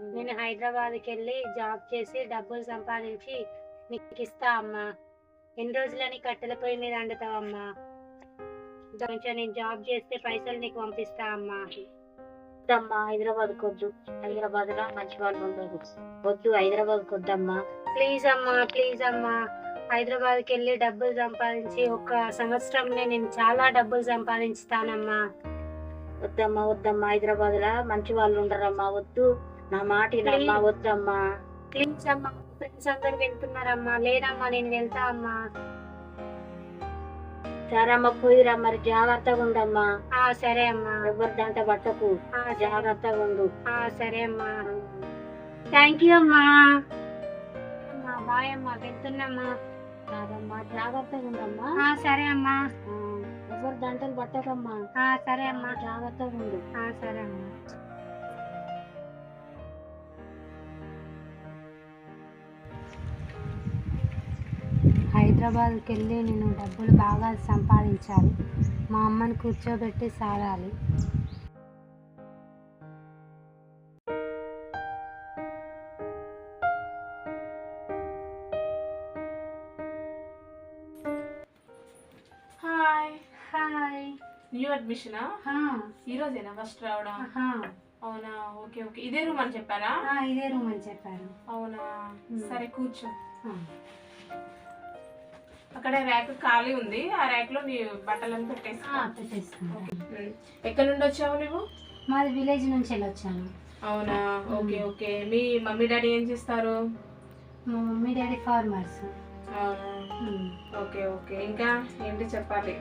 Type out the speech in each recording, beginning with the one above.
నేను హైదరాబాద్కి వెళ్ళి జాబ్ చేసి డబ్బులు సంపాదించి నీకు ఇస్తా అమ్మా. ఎన్ని రోజులని కట్టెల పొయ్యి మీద వండుతావమ్మా కొంచెం నేను జాబ్ చేస్తే పైసలు నీకు పంపిస్తా అమ్మా. వద్దమ్మా హైదరాబాద్ వద్దు. హైదరాబాద్లో మంచి వాళ్ళు ఉండరు. వద్దు హైదరాబాద్ వద్దమ్మా. ప్లీజ్ అమ్మా ప్లీజ్ అమ్మా. హైదరాబాద్కి వెళ్ళి డబ్బులు సంపాదించి ఒక సంవత్సరంలో నేను చాలా డబ్బులు సంపాదించుతానమ్మా. వద్దమ్మా వద్దమ్మా. హైదరాబాద్లో మంచి వాళ్ళు ఉండరమ్మా. వద్దు. నా మాట వినమ్మా వద్దమ్మా. ప్లీజ్ అమ్మా ఫ్రెండ్స్ అందరు వెళ్తున్నారమ్మా లేదమ్మా నేను వెళ్తా అమ్మా. సరే అమ్మ పోయిరా మరి జాగ్రత్తగా ఉండమ్మా. ఆ సరే అమ్మా. ఎవరి దంట పట్టకు. జాగ్రత్తగా ఉండు. ఆ, సరే అమ్మా. థ్యాంక్ యూ అమ్మా. బాయ్ అమ్మా వెళ్తున్నామ్మా. కాదమ్మా జాగ్రత్తగా ఉండమ్మా. ఆ, సరే అమ్మా. ఎవరి దంటలు పట్టకమ్మా. ఆ, సరే అమ్మా. జాగ్రత్తగా ఉండు. ఆ, సరే అమ్మా. హైదరాబాద్కి వెళ్ళి నేను డబ్బులు బాగా సంపాదించాలి. మా అమ్మని కూర్చోబెట్టి సారాలి. హాయ్. హాయ్. న్యూ అడ్మిషనా? ఈ రోజేనా ఫస్ట్ రావడం? అవునా? Okay okay. ఇదే రూమ్ అని చెప్పారా? ఇదే రూమ్ అని చెప్పారు. అవునా. సరే కూర్చో. అక్కడ ర్యాక్ ఖాళీ ఉంది. ఆ ర్యాక్లో నీ బట్టలను Hmm. ఎక్కడి నుండి వచ్చావు నువ్వు? మాది విలేజ్ నుంచి వెళ్ళొచ్చాను అవునా? Okay okay. మీ మమ్మీ డాడీ ఏం చేస్తారు? మా మమ్మీ డాడీ ఫార్మర్స్. అవునా? Okay okay. ఇంకా ఏంటి చెప్పాలి?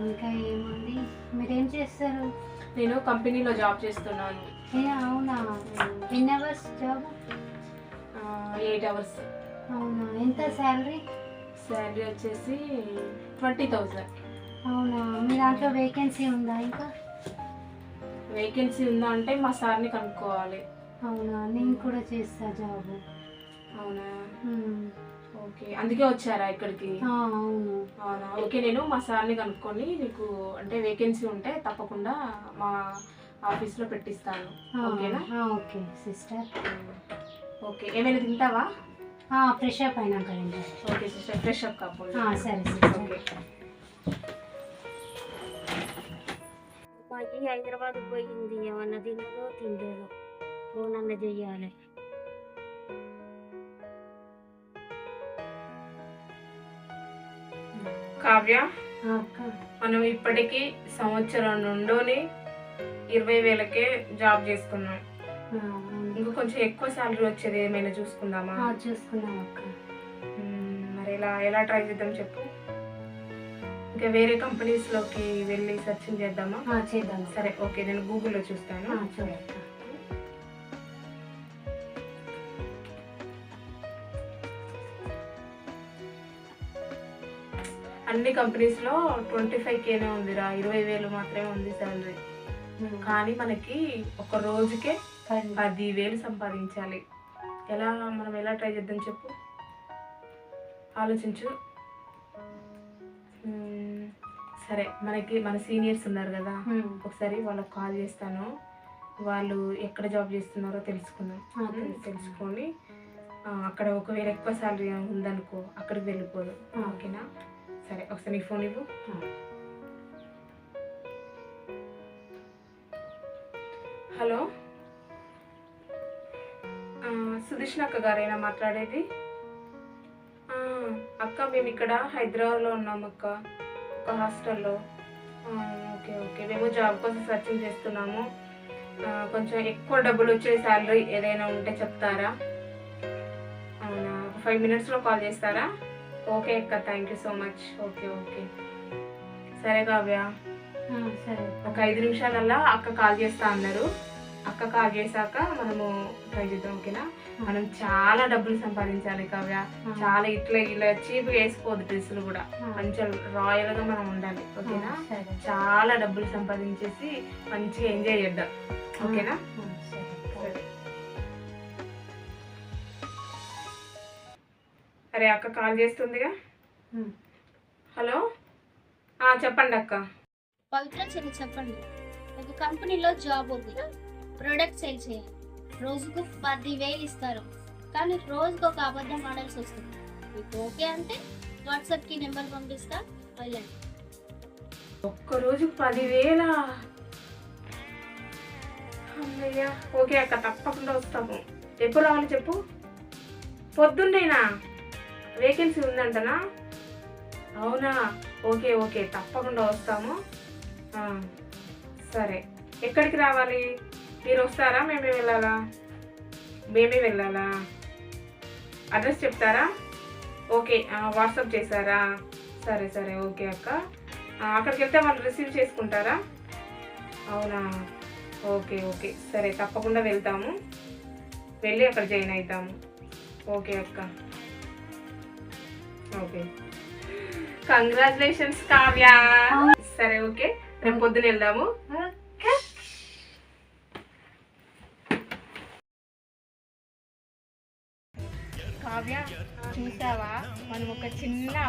ఇంకా ఏముంది? మీరేం చేస్తారు? నేను కంపెనీలో జాబ్ చేస్తున్నాను. ఏ, అవునా? ఎన్ని అవర్స్ జాబ్? Eight hours. అవునా? ఎంత శాలరీ? శాలరీ వచ్చేసి ట్వంటీ థౌజండ్ అవునా? మీ దాంట్లో వేకెన్సీ ఉందా ఇంకా? వేకెన్సీ ఉందా అంటే మా సార్ని కనుక్కోవాలి. అవునా? నేను కూడా చేస్తా జాబ్. అవునా? ఓకే. అందుకే వచ్చారా ఇక్కడికి? అవును. అవునా? ఓకే నేను మా సార్ని కనుక్కొని నీకు అంటే వేకెన్సీ ఉంటే తప్పకుండా మా ఆఫీస్లో పెట్టిస్తాను. ఓకేనా? Okay sister. ఓకే. ఏమైనా తింటావా? ఫ్రెష్ అప్ అయినాక. ఓకే సిస్టర్ ఫ్రెష్ అప్ కాకపోతే ఆ, సరే సిస్టర్. ఓకే అమ్మాయి హైదరాబాద్ పోయింది ఏమన్నా తినదో తినలేదో ఫోన్ అన్న చెయ్యాలి కావ్య మనం ఇప్పటికీ సంవత్సరం నుండి ఇరవై వేలకే జాబ్ చేస్తున్నాం కొంచెం ఎక్కువ శాలరీ వచ్చేది ఏమైనా చూసుకుందామా? ఆ, చూసుకున్నాం అక్క. మరి ఎలా ఎలా ట్రై చేద్దాం చెప్పు. ఇంకా వేరే కంపెనీస్లోకి వెళ్ళి సెర్చింగ్ చేద్దామా? చేద్దాం. సరే ఓకే నేను గూగుల్లో చూస్తాను. ఆ, చూడక్క అన్ని కంపెనీస్లో ట్వంటీ ఫైవ్ కేనే ఉందిరా ఇరవై వేలు మాత్రమే ఉంది శాలరీ కానీ మనకి ఒక రోజుకే పది. పది వేలు సంపాదించాలి ఎలా మనం ఎలా ట్రై చేద్దాం చెప్పు ఆలోచించు సరే మనకి మన సీనియర్స్ ఉన్నారు కదా. ఒకసారి వాళ్ళకి కాల్ చేస్తాను వాళ్ళు ఎక్కడ జాబ్ చేస్తున్నారో తెలుసుకుందాం. తెలుసుకొని అక్కడ ఒకవేళ ఎక్కువ శాలరీ ఉందనుకో అక్కడికి వెళ్ళిపోదు. ఓకేనా సరే ఒకసారి నీ ఫోన్ ఇవ్వు. హలో సుధీష్ణ అక్క గారేనా మాట్లాడేది? అక్క మేము ఇక్కడ హైదరాబాద్లో ఉన్నాం అక్క. ఒక హాస్టల్లో. Okay okay. మేము జాబ్ కోసం సర్చింగ్ చేస్తున్నాము. కొంచెం ఎక్కువ డబ్బులు వచ్చే శాలరీ ఏదైనా ఉంటే చెప్తారా? అవునా? ఫైవ్ మినిట్స్లో కాల్ చేస్తారా? ఓకే అక్క thank you so much. Okay okay. సరే కావ్య. సరే. ఒక ఐదు నిమిషాలల్లా అక్క కాల్ చేస్తా అన్నారు. అక్క కాల్ చేశాక మనము ట్రై చేద్దాం ఓకేనా మనం చాలా డబ్బులు సంపాదించాలి కావ్య. చాలా ఇట్లా ఇలా చీప్గా వేసుకోవద్దు డ్రెస్సులు కూడా. మంచిగా రాయల్గా మనం ఉండాలి. ఓకేనా? చాలా డబ్బులు సంపాదించేసి మంచిగా ఎంజాయ్ చేద్దాం. ఓకేనా? అరే అక్క కాల్ చేస్తుందిగా. హలో? ఆ, చెప్పండి అక్క పవిత్ర చెప్పండి. ఒక కంపెనీలో జాబ్ ఉంది ప్రోడక్ట్ సేల్ చేయాలి. రోజుకు పదివేలు ఇస్తారు. కానీ రోజుకు ఒక అబద్ధం ఆడాల్సి వస్తుంది. మీకు ఓకే అంటే వాట్సాప్కి నెంబర్ పంపిస్తా వెళ్ళండి. ఒక్క రోజు పదివేల? అమ్మయ్యా ఓకే అక్క తప్పకుండా వస్తాము. ఎప్పుడు రావాలి చెప్పు? పొద్దున్నేనా? వేకెన్సీ ఉందంటనా? అవునా? ఓకే ఓకే తప్పకుండా వస్తాము. సరే. ఎక్కడికి రావాలి? మీరు వస్తారా మేమే వెళ్ళాలా? మేమే వెళ్ళాలా? అడ్రస్ చెప్తారా? ఓకే వాట్సాప్ చేశారా? సరే సరే ఓకే అక్క. అక్కడికి వెళ్తే వాళ్ళు రిసీవ్ చేసుకుంటారా? అవునా? Okay okay. సరే తప్పకుండా వెళ్తాము. వెళ్ళి అక్కడ జాయిన్ అవుతాము ఓకే అక్క. ఓకే. కంగ్రాచులేషన్స్ కావ్య. సరే ఓకే. రేపు పొద్దున వెళ్దాము.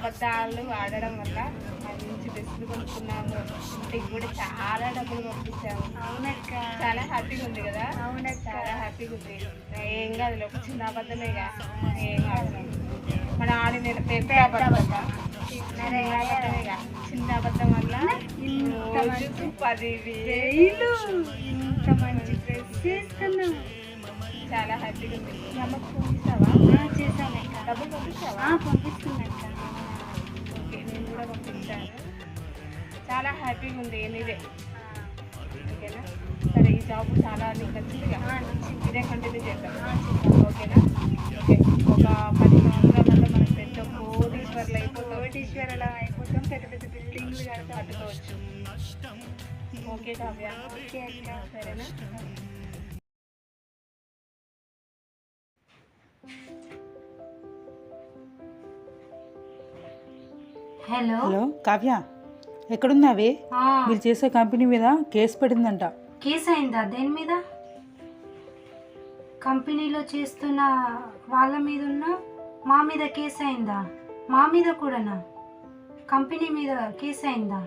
అబద్ధాలు ఆడడం వల్ల అది నుంచి డ్రెస్సులు కొనుక్కున్నాము. ఇంటికి కూడా చాలా డబ్బులు పంపించాము. అవునక్క. చాలా హ్యాపీగా ఉంది కదా? అవునక్క. చాలా హ్యాపీగా ఉంది. ఏం కాదు ఒక చిన్న అబద్ధమేగా ఏం కాదు. మన ఆడిన పెద్ద అబద్ధం. చిన్న అబద్ధమేగా చిన్న అబద్ధం వల్ల రోజుకు పదివేలు. ఇంత మంచి డ్రెస్ చేసుకున్నాం చాలా హ్యాపీగా ఉంది. అమ్మకు ఫోన్ ఇస్తావా చేశానక్క. డబ్బులు పంపించావా? పంపిస్తున్నాక్క ఓకే నేను కూడా పంపించాను చాలా హ్యాపీగా ఉంది నీదే ఓకేనా? సరే ఈ జాబ్ చాలా నీకు నచ్చిందిగా? ఇదే కంటిన్యూ చేద్దాం. ఓకేనా? ఓకే ఒక పది సంవత్సరాలలో మనం పెద్ద కోటీశ్వర్లు అయిపోతాం. కోటీశ్వరలా అయిపోతాం. పెద్ద పెద్ద బిల్డింగ్లు కడతాం కట్టుకోవచ్చు ఓకే కావ్య. ఓకే అక్క సరేనా? హలో. హలో కావ్య. ఎక్కడున్నావే? మీరు చేసే కంపెనీ మీద కేసు పడిందంట. కేసు అయిందా దేని మీద? కంపెనీలో చేస్తున్న వాళ్ళ మీద ఉన్న మా మీద కేసు అయిందా మా మీద కూడానా? కంపెనీ మీద కేసు అయిందా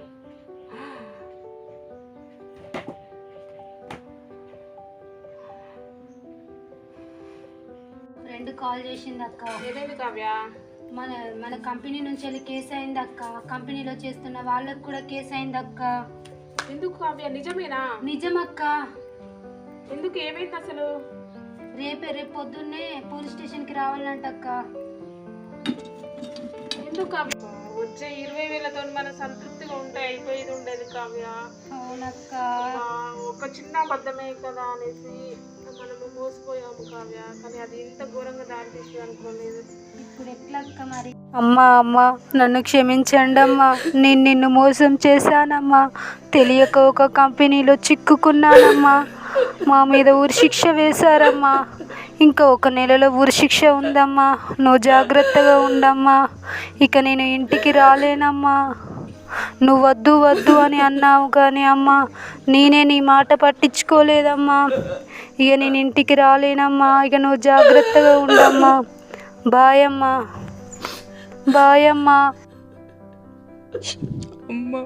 ఫ్రెండ్ కాల్ చేసింది అక్క ఏదైంది కావ్య? మన మన కంపెనీ నుంచి వెళ్ళి కేసు అయింది అక్క కంపెనీలో చేస్తున్న వాళ్ళకు కూడా కేసు అయింది అక్క ఎందుకు కావ్య? నిజమేనా? నిజమక్క. ఎందుకు ఏమైంది అసలు? రేపే రేపు పొద్దున్నే పోలీస్ స్టేషన్కి రావాలంట అక్క ఎందుకు కావ్య? వచ్చే ఇరవై వేలతో మన సంతృప్తిగా ఉంటే అయిపోయేది ఉండేది కావ్య. అవునక్క. ఒక చిన్న అబద్ధమే కదా అనేసి. మోసపోయాము కావ్య. కానీ అది ఇంత ఘోరంగా దారి తీస్తుంది అనుకోలేదు ఇప్పుడు ఎట్లా అక్క మరి? అమ్మా అమ్మా నన్ను క్షమించండి అమ్మా నేను నిన్ను మోసం చేశానమ్మా. తెలియక ఒక కంపెనీలో చిక్కుకున్నానమ్మా. మా మీద ఉరిశిక్ష వేశారమ్మా. ఇంకా ఒక నెలలో ఉరిశిక్ష ఉందమ్మా. నువ్వు జాగ్రత్తగా ఉండమ్మా. ఇక నేను ఇంటికి రాలేనమ్మా. నువ్వు వద్దు వద్దు అని అన్నావు కానీ అమ్మ నేనే నీ మాట పట్టించుకోలేదమ్మా. ఇక నేను ఇంటికి రాలేనమ్మా ఇక నువ్వు జాగ్రత్తగా ఉండమ్మా. బాయమ్మా బాయమ్మా. అమ్మా అమ్మ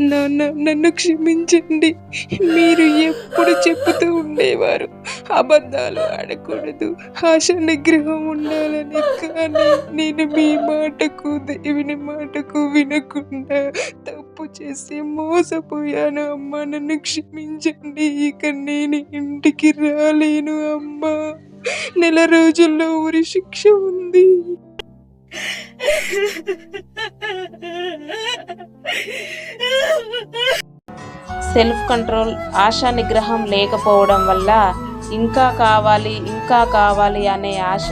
నాన్న నన్ను క్షమించండి. మీరు ఎప్పుడు చెప్తూ ఉండేవారు. అబద్ధాలు ఆడకూడదు. ఆశ నిగ్రహం ఉండాలని కానీ నేను మీ మాటకు దేవుని మాటకు వినకుండా తప్పు చేసి మోసపోయాను అమ్మ. నన్ను క్షమించండి. ఇక నేను ఇంటికి రాలేను అమ్మ. నెల రోజుల్లో ఊరి శిక్ష ఉంది. సెల్ఫ్ కంట్రోల్ ఆశా నిగ్రహం లేకపోవడం వల్ల ఇంకా కావాలి ఇంకా కావాలి అనే ఆశ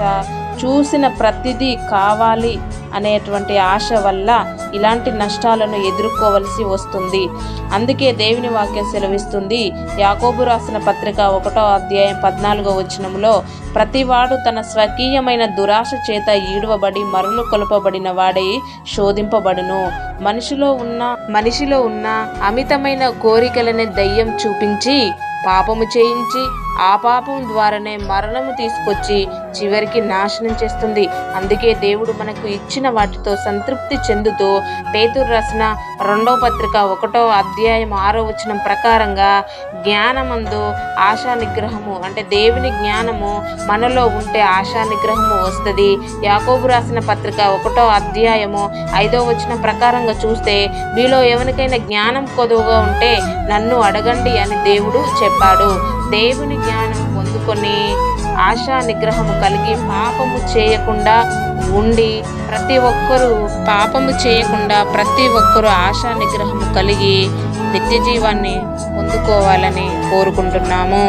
చూసిన ప్రతిదీ కావాలి అనేటువంటి ఆశ వల్ల ఇలాంటి నష్టాలను ఎదుర్కోవలసి వస్తుంది. అందుకే దేవుని వాక్యం సెలవిస్తుంది. యాకోబు రాసిన పత్రిక ఒకటో అధ్యాయం పద్నాలుగో వచనంలో ప్రతివాడు తన స్వకీయమైన దురాశ చేత ఈడవబడి మరలు కొలపబడిన వాడై శోధింపబడును. మనిషిలో ఉన్న మనిషిలో ఉన్న అమితమైన కోరికలనే దయ్యం చూపించి పాపము చేయించి ఆ పాపం ద్వారానే మరణము తీసుకొచ్చి చివరికి నాశనం చేస్తుంది. అందుకే దేవుడు మనకు ఇచ్చిన వాటితో సంతృప్తి చెందుతూ పేతురు రాసిన రెండో పత్రిక ఒకటో అధ్యాయం ఆరో వచనం ప్రకారంగా జ్ఞానమందు ఆశా నిగ్రహము అంటే దేవుని జ్ఞానము మనలో ఉంటే ఆశా నిగ్రహము వస్తుంది. యాకోబు రాసిన పత్రిక ఒకటో అధ్యాయము ఐదో వచనం ప్రకారంగా చూస్తే మీలో ఎవరికైనా జ్ఞానం కొదువుగా ఉంటే నన్ను అడగండి అని దేవుడు చెప్పాడు. దేవుని జ్ఞానం పొందుకొని ఆశా నిగ్రహము కలిగి పాపము చేయకుండా ఉండి ప్రతి ఒక్కరూ పాపము చేయకుండా ప్రతి ఒక్కరూ ఆశా నిగ్రహము కలిగి నిత్య జీవాన్ని పొందుకోవాలని కోరుకుంటున్నాము.